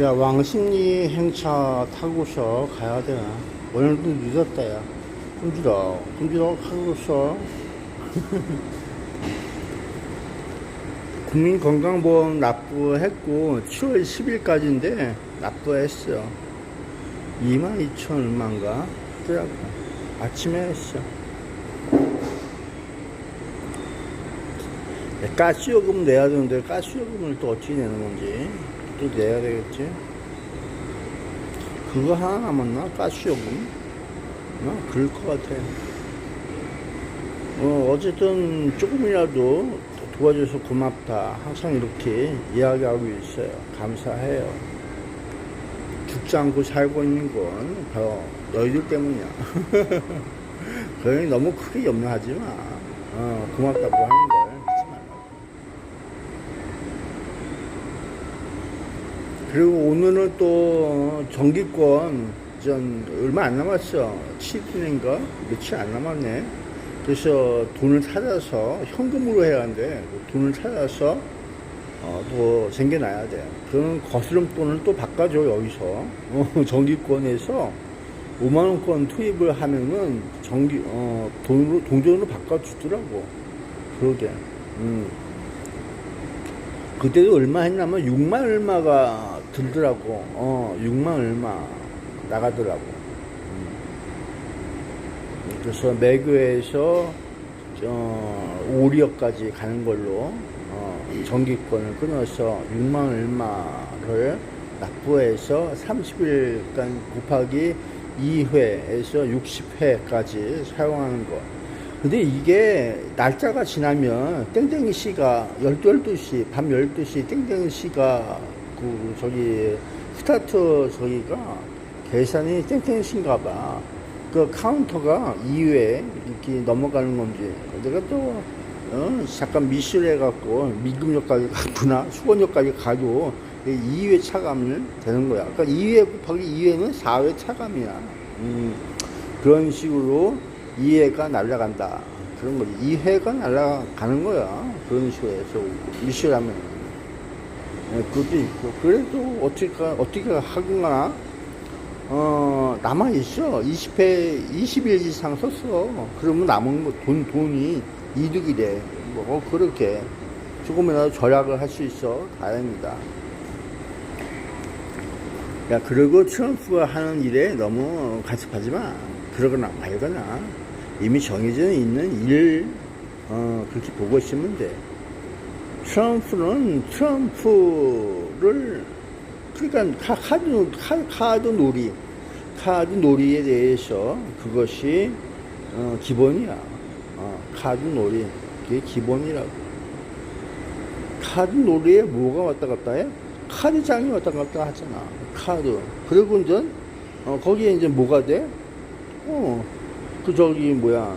야 왕십리 행차 타고서 가야 되나? 오늘도 늦었다 야. 끔지러 끔지러 타고서. 국민건강보험 납부했고 7월 10일까지인데 납부했어. 22,000 얼마인가? 하더라고. 아침에 했어. 가스요금 내야 되는데 가스요금을 또 어떻게 내는 건지 또 내야 되겠지? 그거 하나 남았나? 가스요금? 어, 그럴 것 같아. 어, 어쨌든 조금이라도 도와줘서 고맙다. 항상 이렇게 이야기하고 있어요. 감사해요. 죽지 않고 살고 있는 건 바로 너희들 때문이야. 그러니 너무 크게 염려하지 마. 어, 고맙다고 하는 걸하지 말라고 그리고 오늘은 또 정기권 전 얼마 안 남았어. 7분인가? 며칠 안 남았네. 그래서 돈을 찾아서 현금으로 해야 하는데 돈을 찾아서 어, 또 챙겨놔야 돼. 그런 거스름 돈을 또 바꿔줘 여기서. 어, 정기권에서 5만원권 투입을 하면은 정기 어, 돈으로 동전으로 바꿔주더라고. 그러게. 음. 그때도 얼마 했냐면 6만 얼마가 들더라고. 어, 6만 얼마 나가더라고. 음. 그래서 매교에서 어, 오리역까지 가는 걸로 어, 정기권을 끊어서 6만 얼마를 납부해서 30일간 곱하기 2회에서 60회까지 사용하는 것. 근데 이게 날짜가 지나면 땡땡이 씨가 12, 12시, 밤 12시 땡땡이 씨가 그 저기 스타트 저기가 계산이 땡땡이 씨인가 봐. 그 카운터가 2회 이렇게 넘어가는 건지 내가 또 어, 잠깐 미실 해갖고 미금역까지 갔구나 수건역까지 가도 2회 차감을 되는 거야. 그러니까 2회 곱하기 2회는 4회 차감이야. 음, 그런 식으로 2회가 날아간다. 그런 거지. 2회가 날아가는 거야. 그런 식으로 해서 미실하면. 네, 그것도 있고. 그래도 어떻게, 어떻게 하거나, 어, 남아 있어. 20회, 20일 이상 썼어. 그러면 남은 거, 돈, 돈이 이득이 돼. 뭐, 그렇게. 조금이라도 절약을 할 수 있어. 다행이다. 야, 그리고 트럼프가 하는 일에 너무 간섭하지 마. 그러거나 말거나. 이미 정해져 있는 일, 어, 그렇게 보고 있으면 돼. 트럼프는 트럼프를, 그러니까 카, 카드, 카, 카드 놀이, 카드 놀이에 대해서 그것이, 어, 기본이야. 어, 카드 놀이. 그게 기본이라고. 카드 놀이에 뭐가 왔다 갔다 해? 카드장이 왔다 갔다 하잖아. 카드. 그리고 이제, 어, 거기에 이제 뭐가 돼? 어, 그 저기 뭐야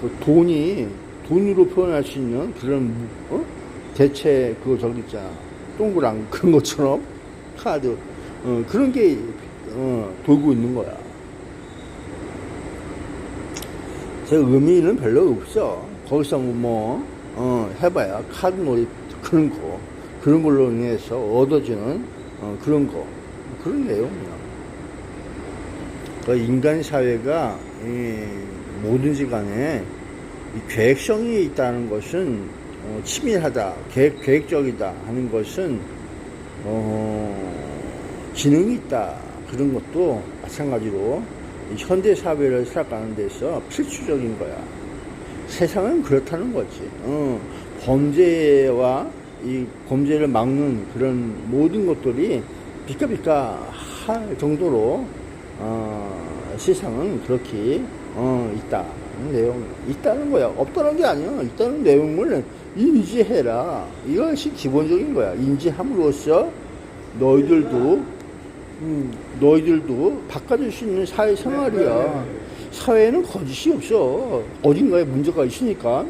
그 돈이 돈으로 표현할 수 있는 그런 어? 대체 그거 저기 있잖아 동그란 그런 것처럼 카드 어, 그런 게 어, 돌고 있는 거야. 제 의미는 별로 없어. 거기서 뭐 어, 해봐야 카드 놀이 그런 거 그런 걸로 인해서 얻어지는 어, 그런 거 그런 내용이야. 그 인간 사회가 이 뭐든지 간에 이 계획성이 있다는 것은 어, 치밀하다, 계획, 계획적이다 하는 것은 어, 지능이 있다 그런 것도 마찬가지로 이 현대 사회를 살아가는 데서 필수적인 거야. 세상은 그렇다는 거지. 어, 범죄와 이 범죄를 막는 그런 모든 것들이 비까비까 할 정도로 어, 세상은 그렇게 어, 있다는 내용 있다는 거야. 없다는 게 아니야. 있다는 내용을 인지해라. 이것이 기본적인 거야. 인지함으로써 너희들도 음, 너희들도 바꿔줄 수 있는 사회 생활이야. 사회에는 거짓이 없어. 어딘가에 문제가 있으니까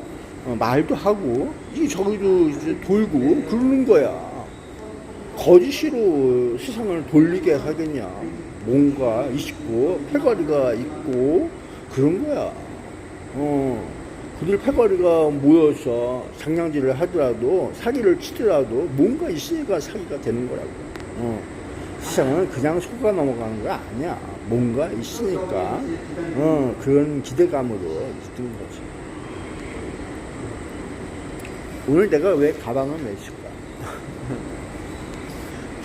어, 말도 하고 이 저기도 이제 돌고 그러는 거야. 거짓으로 세상을 돌리게 하겠냐. 뭔가 있고 패거리가 있고 그런 거야. 어. 그들 패거리가 모여서 장량질을 하더라도 사기를 치더라도 뭔가 있으니까 사기가 되는 거라고. 어. 시장은 그냥 속아 넘어가는 거 아니야. 뭔가 있으니까, 어, 그런 기대감으로 있는 거지. 오늘 내가 왜 가방을 맸을까?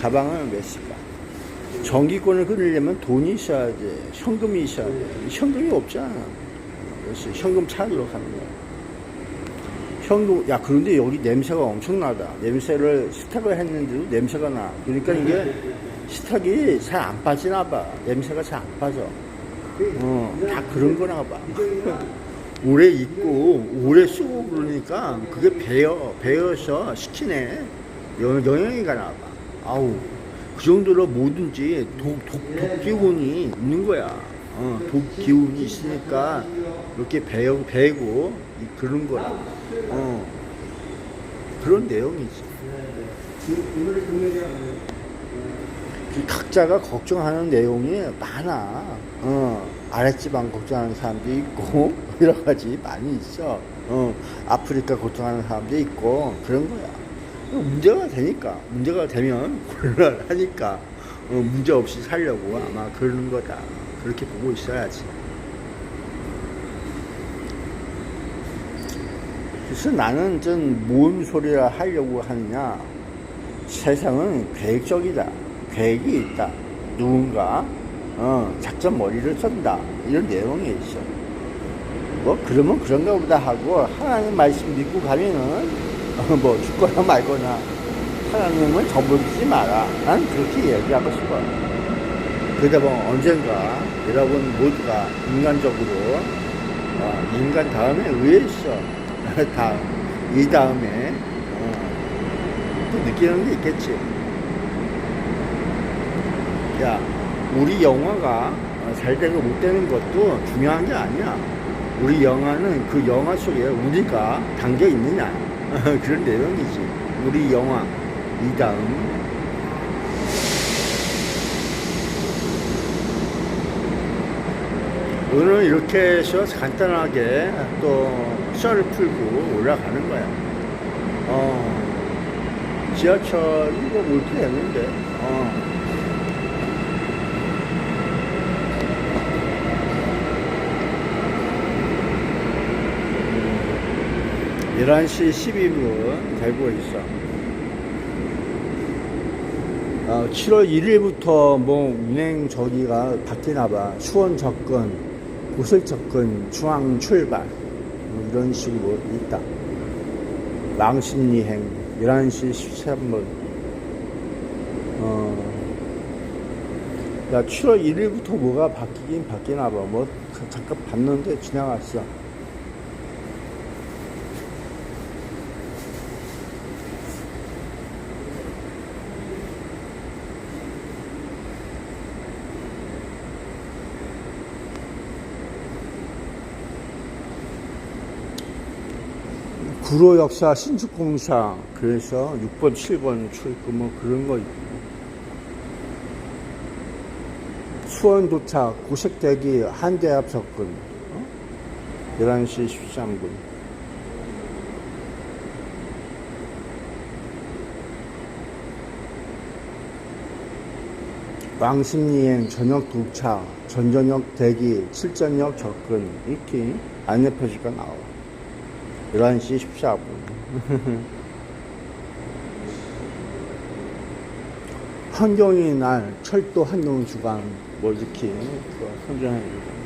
가방을 맸을까? 전기권을 끊으려면 돈이 있어야 돼. 현금이 있어야 돼. 현금이 없잖아. 현금 찾으러 가는 거야. 현금, 야, 그런데 여기 냄새가 엄청나다. 냄새를 스탁을 했는데도 냄새가 나. 그러니까 이게 스탁이 잘 안 빠지나 봐. 냄새가 잘 안 빠져. 어, 다 그런 거나 봐. 오래 입고, 오래 쓰고 그러니까 그게 배어, 배어서. 영, 영향이 가나 봐. 아우, 그 정도로 뭐든지 독, 독, 독 기운이 있는 거야. 어, 독 기운이 있으니까 이렇게 배어, 배고 이- 그런 거라. 어, 그런 내용이지. 그 각자가 걱정하는 내용이 많아. 어, 아랫지방 걱정하는 사람도 있고, 여러 가지 많이 있어. 어, 아프리카 걱정하는 사람도 있고, 그런 거야. 어, 문제가 되니까, 문제가 되면 곤란하니까, 어, 문제 없이 살려고 아마 그러는 거다. 그렇게 보고 있어야지. 그래서 나는 좀뭔 소리를 하려고 하느냐. 세상은 계획적이다. 계획이 있다. 누군가, 어, 작전 머리를 쓴다. 이런 내용이 있어. 뭐, 그러면 그런가 보다 하고, 하나님 말씀 믿고 가면은, 어, 뭐, 죽거나 말거나, 하나님을 저버리지 마라. 난 그렇게 얘기하고 싶어. 그러다 보면 언젠가 여러분 모두가 인간적으로, 어, 인간 다음에 의에 있어. 다음, 이 다음에, 어, 또 느끼는 게 있겠지. 야, 우리 영화가 어, 잘 되고 못 되는 것도 중요한 게 아니야. 우리 영화는 그 영화 속에 우리가 담겨 있느냐. 그런 내용이지. 우리 영화, 이 다음. 오늘 이렇게 해서 간단하게 또 썰을 풀고 올라가는 거야. 어, 지하철 이거 몰트 됐는데, 어. 11시 12분 되고 있어. 어, 7월 1일부터 뭐 운행 저기가 바뀌나 봐. 수원 접근, 고슬 접근, 중앙 출발. 뭐 이런 식으로 있다. 망신리행 11시 13분. 어, 야, 7월 1일부터 뭐가 바뀌긴 바뀌나 봐. 뭐, 잠깐 봤는데 지나갔어. 구로 역사 신축공사 그래서 6번 7번 출구 뭐 그런 거 있고. 수원 도착 고색대기 한대합 접근 어? 11시 13분. 왕십리행 저녁 도착 전저녁 대기 칠전역 접근 이렇게 안내 표시가 나와 11시 14분. 환경의 날, 철도 한동 주간, 뭐 이렇게, 선정해 주고.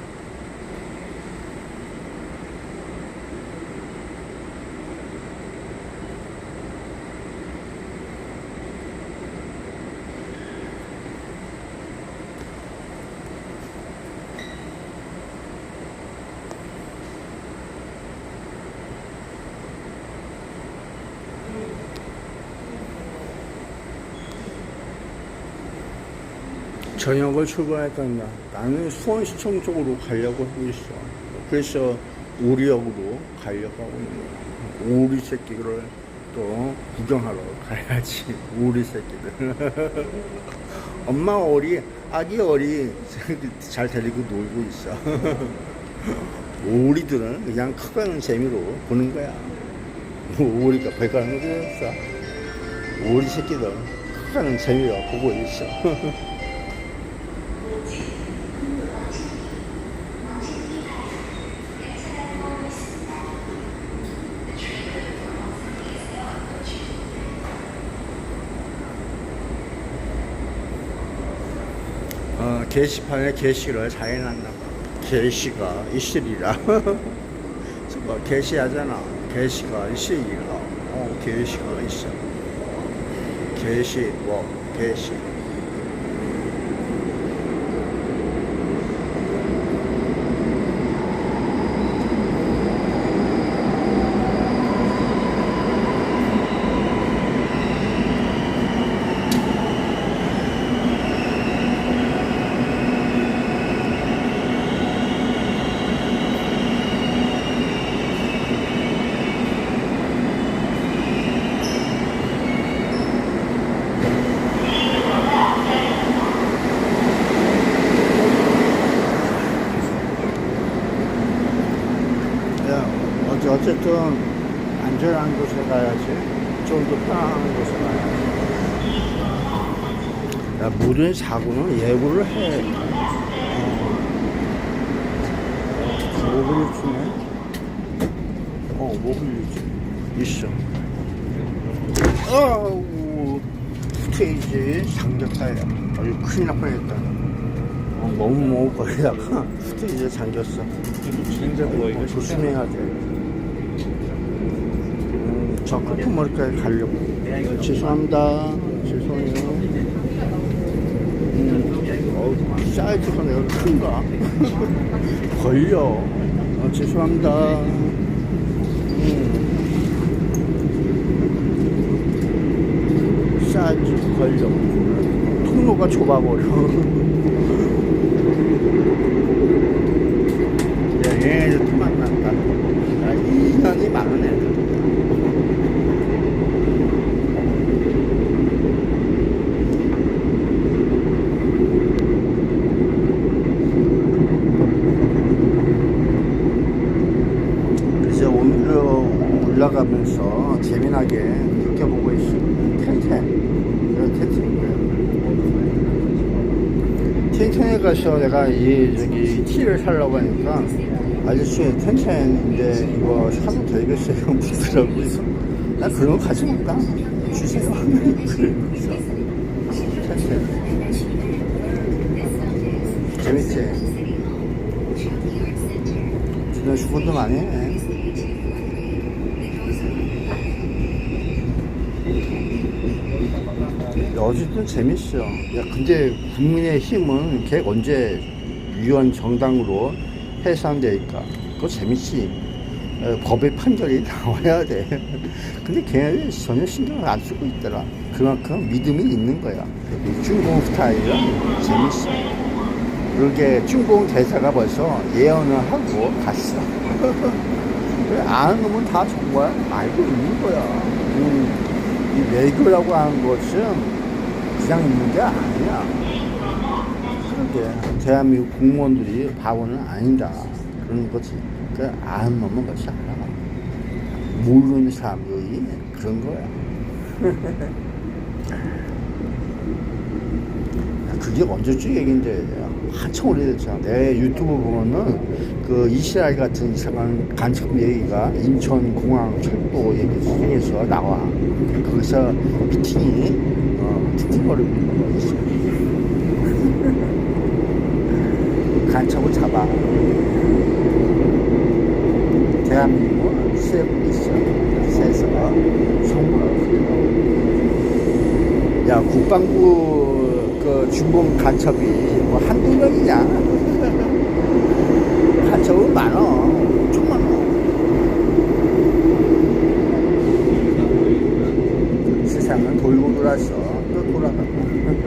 저녁을 출발했던 날, 나는 수원시청 쪽으로 가려고 하고 있어. 그래서 오리역으로 가려고 하고 있는 거야. 오리 새끼를 또 구경하러 가야지. 오리 새끼들. 엄마 오리, 아기 오리 잘 데리고 놀고 있어. 오리들은 그냥 커가는 재미로 보는 거야. 오리가 배가는 거였어. 오리 새끼들 하는 재미로 보고 있어. 어, 게시판에 게시를 봐. 게시가 이슬이라. 뭐 게시하잖아. 게시가 이슬이라. 어, 게시가 있어. 게시, 뭐, 게시. 야, 어쨌든 안전한 곳에 가야지. 좀 더 편안한 곳에 가야지. 야, 모든 사고는 예고를 해. 어. 모빌리티네. 어, 모빌리티. 있어. 어우, 스테이지 잠겼다, 야. 아주 큰일 날 뻔했다. 어, 너무 뭐 거리다가 스테이지에 잠겼어. 어, 조심해야 돼. 음, 저 끝에 머리까지 가려고. 죄송합니다. 죄송해요. 음, 어, 사이즈가 내가 큰가? 걸려. 어, 죄송합니다. 음, 사이즈 걸려. 통로가 좁아버려. 야, 얘네들 또 만난다. 야, 인연이 많은 애들. 그래서 오늘도 올라가면서 재미나게 느껴보고 있어. 텐텐. 이거 텐텐인 텐텐에 가서 내가 이 저기 티를 살려고 하니까 아저씨 텐텐인데 이거 사도 되겠어요? 묻더라고요. 나 그런 거 가지 못다 주세요. 그러면서 텐텐. 재밌지? 주변 수분도 많이 해. 어쨌든 재밌어. 야, 근데 국민의 힘은 걔 언제 위원 정당으로 해산되니까 그거 재밌지. 어, 법의 판결이 나와야 돼. 근데 걔네들 전혀 신경을 안 쓰고 있더라. 그만큼 믿음이 있는 거야. 이 중공 스타일은 재밌어. 그렇게 중공 대사가 벌써 예언을 하고 갔어. 아는 놈은 다 정말 알고 있는 거야. 음, 이 외교라고 하는 것은 그냥 있는 게 아니야. 그러게 대한민국 공무원들이 바보는 아니다. 그런 거지. 그 아는 놈은 그것이 알아. 모르는 사람들이 그런 거야. 그게 언제쯤 얘긴데 한참 오래됐잖아. 내 유튜브 보면은 그 이스라엘 같은 이상한 간첩 얘기가 인천 공항 철도 얘기 중에서 나와. 거기서 미팅이 어, 팅팅거리고 있는 거 있어. 간첩을 잡아. 대한민국은 세고 있어. 세서 정부가 야 국방부 그 중공 간첩이 뭐 한두 명이냐 많어 엄청 많어 세상은 돌고 돌아서 또 돌아가고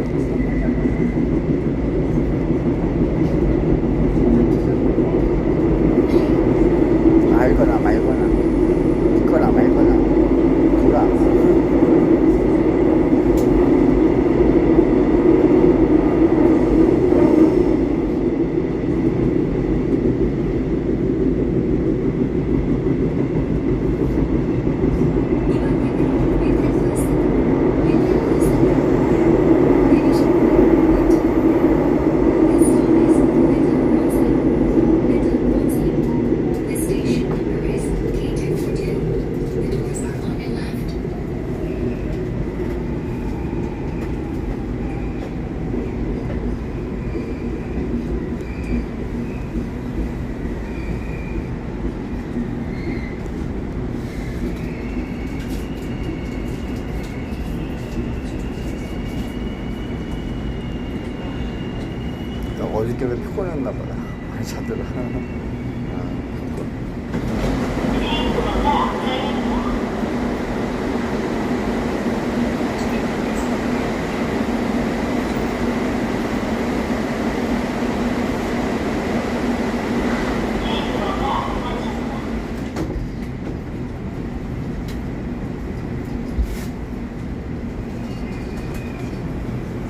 어저께도 피곤했나 보다 많이 자더라